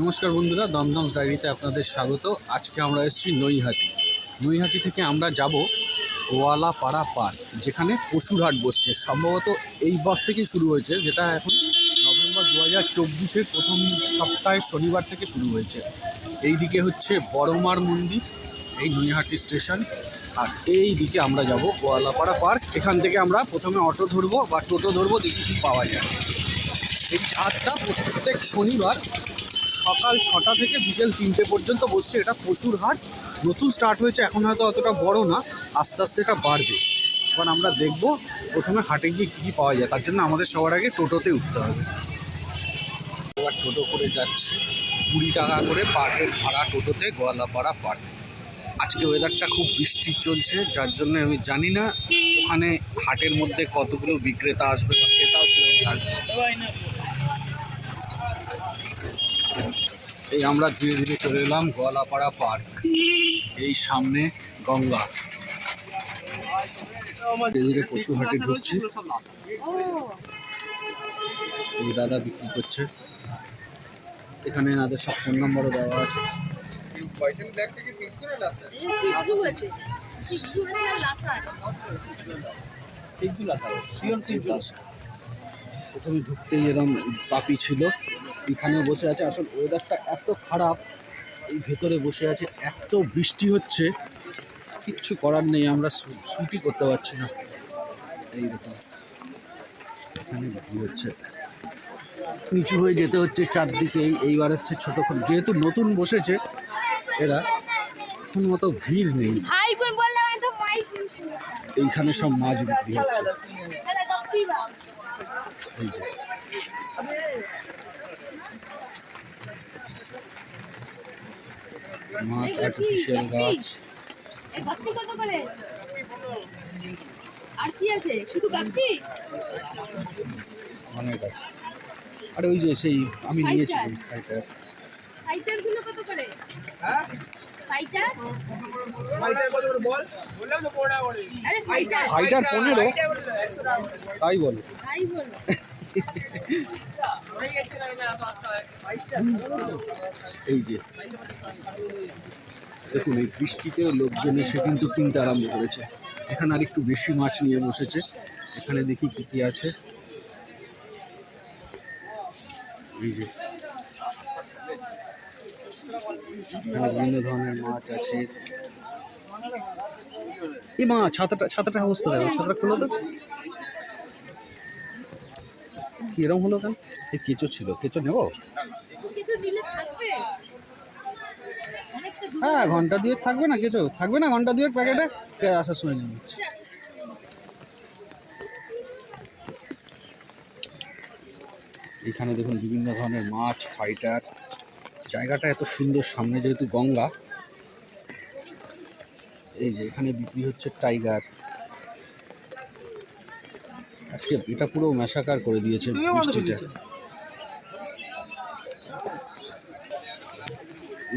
নমস্কার বন্ধুরা, দমদম ডায়েরিতে আপনাদের স্বাগত। আজকে আমরা এসেছি নৈহাটি। নৈহাটি থেকে আমরা যাব ওয়ালাপাড়া পার্ক, যেখানে পশুর হাট বসছে। সম্ভবত এই বস থেকেই শুরু হয়েছে, যেটা এখন নভেম্বর দু হাজার চব্বিশের প্রথম সপ্তাহে শনিবার থেকে শুরু হয়েছে। এই দিকে হচ্ছে বড়মার মন্দির, এই নৈহাটি স্টেশন। আর এই দিকে আমরা যাব ওয়ালাপাড়া পার্ক, এখান থেকে আমরা প্রথমে অটো ধরবো বা টোটো ধরবো, দেখি কি পাওয়া যায়। এই হাটটা প্রত্যেক শনিবার সকাল ছটা থেকে বিকেল তিনটে পর্যন্ত বসছে। এটা পশুর হাট। নতুন স্টার্ট হয়েছে, এখন হয়তো অতটা বড় না। আস্তে আস্তে এটা বাড়বে। এবার আমরা দেখব প্রথমে হাটে গিয়ে কী কী পাওয়া যায়। তার জন্য আমাদের সবার আগে টোটোতে উঠতে হবে। এবার টোটো করে যাচ্ছি। কুড়ি টাকা করে পার্কের ভাড়া টোটোতে, গোয়ালাপাড়া পার্ক আজকে ওয়েদারটা খুব বৃষ্টি চলছে, যার জন্য আমি জানি না ওখানে হাটের মধ্যে কতগুলো বিক্রেতা আসবে বা ক্রেতাও কীরকম এই আমরা ধীরে ধীরে চলে এলাম গোয়ালাপাড়া পার্ক। এই সামনে গঙ্গা। ধীরে ধীরে পশু হাটে ঢুকছি। এই দাদা বিক্রি করছে। এখানে এনাদের সব ফোন নম্বরও দেওয়া আছে। প্রথমে ঢুকতেই এরকম পাপি ছিল। এখানে বসে আছে। আসল ওয়েদারটা এত খারাপ এই ভেতরে বসে আছে এত বৃষ্টি হচ্ছে কিচ্ছু করার নেই আমরা শু- করতে পারছি না। এইরকম। এখানে হচ্ছে। নিচু হয়ে যেতে হচ্ছে চারদিকে এইবার হচ্ছে ছোটো যেহেতু নতুন বসেছে এরা এখন মতো ভিড় নেই। এইখানে সব মাছ বিক্রি হচ্ছে তাহলে তো কি ভাব এই যে মাছ আর্টিফিশিয়াল গাছ। এই গাপ্পি কত করে? আর কি আছে? শুধু গাপ্পি? অনেক আছে। আরে ওই যে সেই আমি নিয়েছিলাম ফাইটার ফাইটারগুলো কত করে? ফাইটার আরে ফাইটার ফাইটার পনেরো? তাই বলো। তাই বলো। এই যে, দেখুন, এই বৃষ্টিতে লোকজন এসে কিন্তু কিনতে আরম্ভ করেছে। এখানে আর একটু বেশি মাছ নিয়ে বসেছে। এখানে দেখি কি কি আছে। এই যে বিভিন্ন ধরনের মাছ আছে। এই মা, ছাতাটা ছাতাটা অবস্থা দেখো, ছাতাটা খুলো তো। কি এরকম হলো কেন এই কেঁচো ছিল। কেঁচো নেব? হ্যাঁ ঘণ্টা দুয়েক থাকবে না কেঁচো? থাকবে না ঘণ্টা দুয়েক প্যাকেটে? আসার সময় নিচ্ছি। এখানে দেখুন বিভিন্ন ধরনের মাছ ফাইটার জায়গাটা এত সুন্দর সামনে যেহেতু গঙ্গা এই যে এখানে বিক্রি হচ্ছে টাইগার আজকে এটা পুরো মেশাকার করে দিয়েছে বৃষ্টিটা।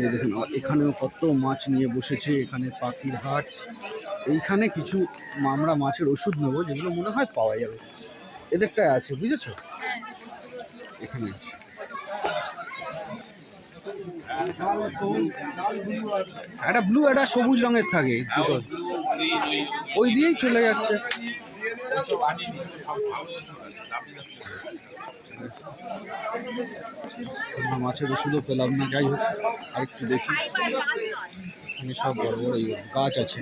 এই দেখুন এখানেও কত মাছ নিয়ে বসেছে এখানে পাখির হাট। এইখানে কিছু আমরা মাছের ওষুধ নেব যেগুলো মনে হয় পাওয়া যাবে। এদেরটায় আছে বুঝেছ? এখানে একটা ব্লু একটা সবুজ রঙের থাকে ওই দিয়েই চলে যাচ্ছে। মাছের ওষুধও পেলাম না, যাই হোক, আরেকটু দেখি। এখানে সব বড় বড় গাছ আছে।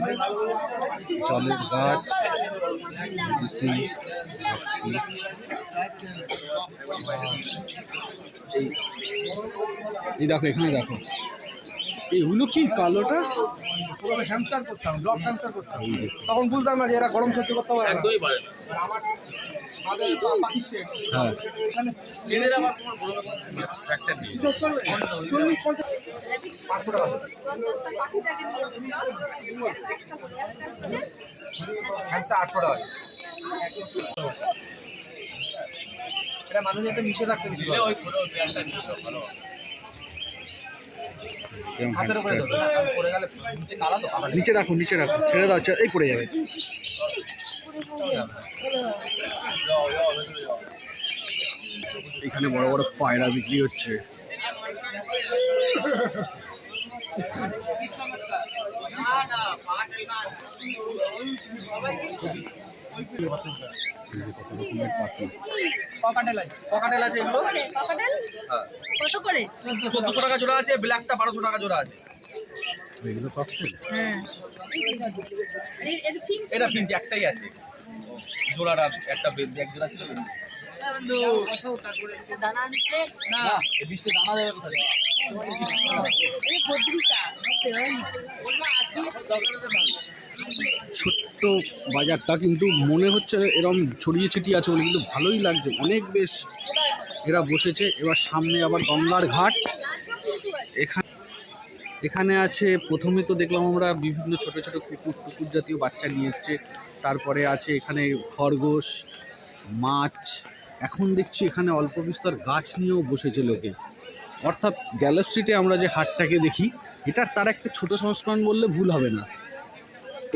জলের গাছ এই দেখো, এখানে দেখো। এইগুলো কি কালোটা? হ্যামস্টার করতাম ব্লক হ্যামস্টার করতাম তখন বুঝতাম না যে এরা গরম সহ্য করতে পারে একদমই পারে হ্যাঁ। এদের আবার একটা নিয়ে চল্লিশ পঞ্চাশ পাঁচশো টাকা হ্যামস্টার আটশো টাকা। এটা মানুষ যাতে মিশে থাকতে বেশি ওই ছোট এরকম হাতের উপরে hamster। ধরবে না, পড়ে গেলে নিচে কালা তো কালা নিচে রাখুন নিচে রাখো ছেড়ে দাও এই পড়ে যাবে। এখানে বড় বড় পায়রা বিক্রি হচ্ছে। পকাটেল আছে। পকাটেল আছে এগুলো? কাকাটাল? হ্যাঁ। কত করে? চোদ্দশো টাকা জোড়া আছে ব্ল্যাকটা বারোশো টাকা জোড়া আছে। এগুলো ককটেল হ্যাঁ। এটা পিঞ্চ একটাই আছে। জোড়াটা একটা বেদ এক জোড়া ছিল। দানা আনছে না এই বৃষ্টি দানা দেবে কোথায়? এই বদ্রিকা আছে। ছোট্ট বাজারটা কিন্তু মনে হচ্ছে এরম ছড়িয়ে ছিটিয়ে আছে বলে, কিন্তু ভালোই লাগছে। অনেক বেশ এরা বসেছে। এবার সামনে আবার গঙ্গার ঘাট। এখানে এখানে আছে, প্রথমে তো দেখলাম আমরা বিভিন্ন ছোট ছোট কুকুর কুকুর জাতীয় বাচ্চা নিয়ে এসছে। তারপরে আছে এখানে খরগোশ, মাছ। এখন দেখছি এখানে অল্প বিস্তর গাছ নিয়েও বসেছে লোকে। অর্থাৎ গ্যালাক্সিতে আমরা যে হাটটাকে দেখি, এটার তার একটা ছোট সংস্করণ বললে ভুল হবে না।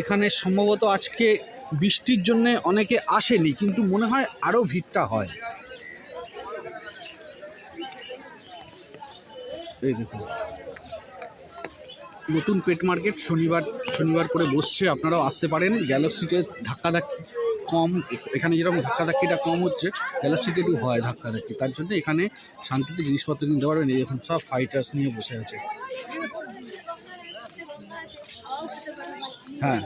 এখানে সম্ভবত আজকে বৃষ্টির জন্যে অনেকে আসেনি, কিন্তু মনে হয় আরও ভিড়টা হয়। এই দেখুন। নতুন পেট মার্কেট শনিবার শনিবার করে বসছে, আপনারাও আসতে পারেন। গ্যালাক্সিতে ধাক্কাধাক্কি কম, এখানে যেরকম ধাক্কাধাক্কিটা কম হচ্ছে গ্যালাক্সিতে একটু হয় ধাক্কাধাক্কি। তার জন্য এখানে শান্তিতে জিনিসপত্র কিনতে পারবেন। এই সব ফাইটার্স নিয়ে বসে আছে। হ্যাঁ।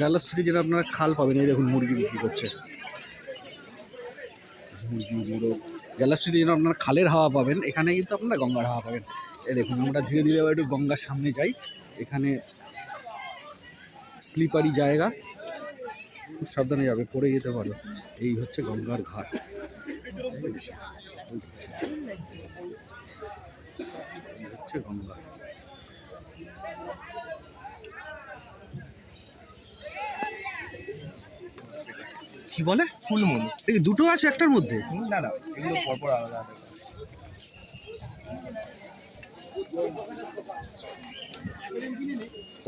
গালা স্ট্রিটে যেটা আপনারা খাল পাবেন, এই দেখুন মুরগি বিক্রি করছে। মুরগি, মোরগ। স্ট্রিটে যেন আপনারা খালের হাওয়া পাবেন, এখানে কিন্তু আপনারা গঙ্গার হাওয়া পাবেন। এই দেখুন, আমরা ধীরে ধীরে একটু গঙ্গার সামনে যাই। এখানে স্লিপারি জায়গা। খুব সাবধানে যাবে, পড়ে যেতে পারো। এই হচ্ছে গঙ্গার ঘাট। হচ্ছে গঙ্গা। কি বলে? ফুলমুন। এই দুটো আছে একটার মধ্যে? না না এগুলো পরপর আলাদা আলাদা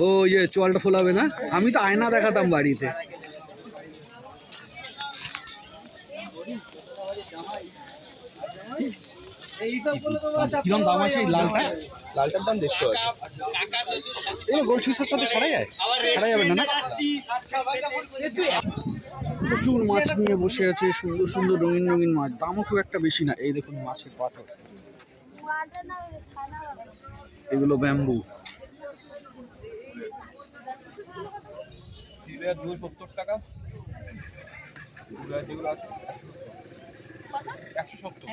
ও ইয়ে চোয়ালটা ফোলাবে না? আমি তো আয়না দেখাতাম বাড়িতে। কিরম দাম আছে এই লালটা? লালটার দাম দেড়শো আছে। এগুলো গোল্ড ফিশের সাথে ছাড়া যায়? ছাড়া যাবে না না? প্রচুর মাছ নিয়ে বসে আছে সুন্দর সুন্দর রঙিন রঙিন মাছ। দামও খুব একটা বেশি না। এই দেখুন মাছের পাথর। এগুলো ব্যাম্বু। দুশো সত্তর টাকা। যেগুলো আছে একশো সত্তর।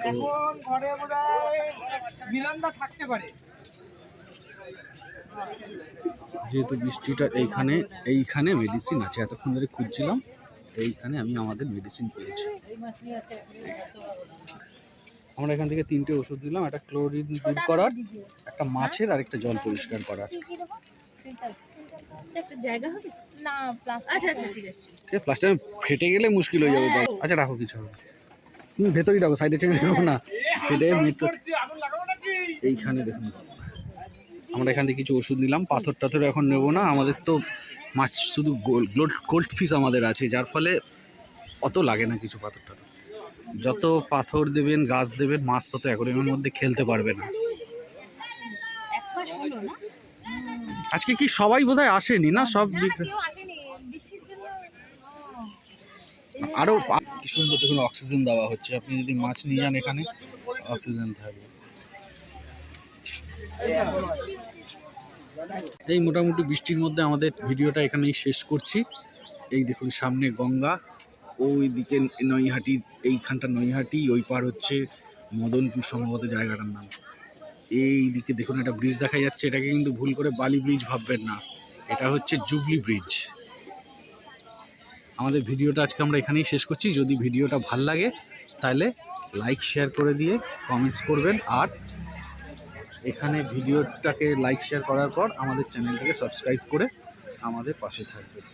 দেখুন ঘরে মিলনদা থাকতে পারে। যেহেতু বৃষ্টিটা এইখানে এইখানে মেডিসিন আছে এতক্ষণ ধরে খুঁজছিলাম এইখানে আমি আমাদের মেডিসিন পেয়েছি। আমরা এখান থেকে তিনটে ওষুধ দিলাম একটা ক্লোরিন দূর করার একটা মাছের আর একটা জল পরিষ্কার করার। একটা জায়গা হবে? না প্লাস আচ্ছা আচ্ছা প্লাস্টার ফেটে গেলে মুশকিল হয়ে যাবে। আচ্ছা রাখো কিছু হবে তুমি ভেতরেই রাখো সাইডে রাখো না। ফেটে মেট্রো এইখানে দেখুন। আমরা এখান থেকে কিছু ওষুধ নিলাম পাথর টাথর এখন নেব না আমাদের তো মাছ শুধু গোল্ড গোল্ড ফিস আমাদের আছে যার ফলে অত লাগে না কিছু পাথর টাথর। যত পাথর দেবেন গাছ দেবেন মাছ তত অ্যাকোরিয়ামের মধ্যে খেলতে পারবে না। আজকে কি সবাই বোধহয় আসেনি না? সব। আরও কি সুন্দর দেখুন অক্সিজেন দেওয়া হচ্ছে। আপনি যদি মাছ নিয়ে যান এখানে অক্সিজেন থাকবে। এই মোটামুটি বৃষ্টির মধ্যে আমাদের ভিডিওটা এখানেই শেষ করছি। এই দেখুন, সামনে গঙ্গা, ওই দিকে নৈহাটির এইখানটা নৈহাটি, ওই পার হচ্ছে মদনপুর সম্ভবত জায়গাটার নাম। এই দিকে দেখুন, একটা ব্রিজ দেখা যাচ্ছে। এটাকে কিন্তু ভুল করে বালি ব্রিজ ভাববেন না। এটা হচ্ছে জুবলি ব্রিজ আমাদের ভিডিওটা আজকে আমরা এখানেই শেষ করছি। যদি ভিডিওটা ভালো লাগে, তাহলে লাইক শেয়ার করে দিয়ে কমেন্টস করবেন। আর এখানে ভিডিওটাকে লাইক শেয়ার করার পর আমাদের চ্যানেলটাকে সাবস্ক্রাইব করে আমাদের পাশে থাকবেন